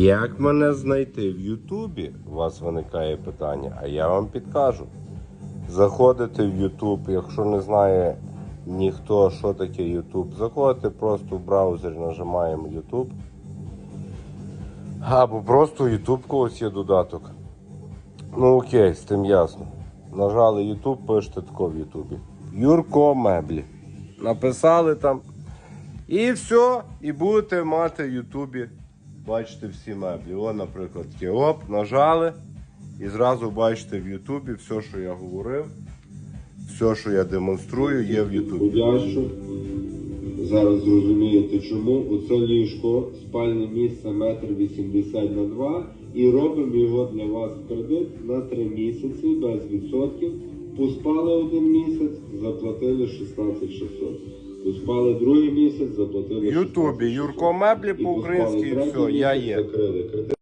Як мене знайти в Ютубі? У вас виникає питання, а я вам підкажу. Заходите в Ютуб, якщо не знає ніхто, що таке Ютуб, заходите просто в браузер, нажимаємо Ютуб. Або просто в Ютуб когось є додаток. Ну окей, з тим ясно. Нажали Ютуб, пишете тако в Ютубі. Юрко меблі. Написали там. І все, і будете мати в Ютубі, бачите всі меблі. О, наприклад, оп, нажали. І зразу бачите в Ютубі все, що я говорив, все, що я демонструю, є в Ютубі. Зараз зрозумієте чому. Оце ліжко, спальне місце метр вісімдесят на 2 і робимо його для вас в кредит на 3 місяці без відсотків. Поспали один місяць, заплатили 16 600. Поспали другий місяць, заплатили В Ютубі Юрко меблі по-українськи, і все, я є. Закрили.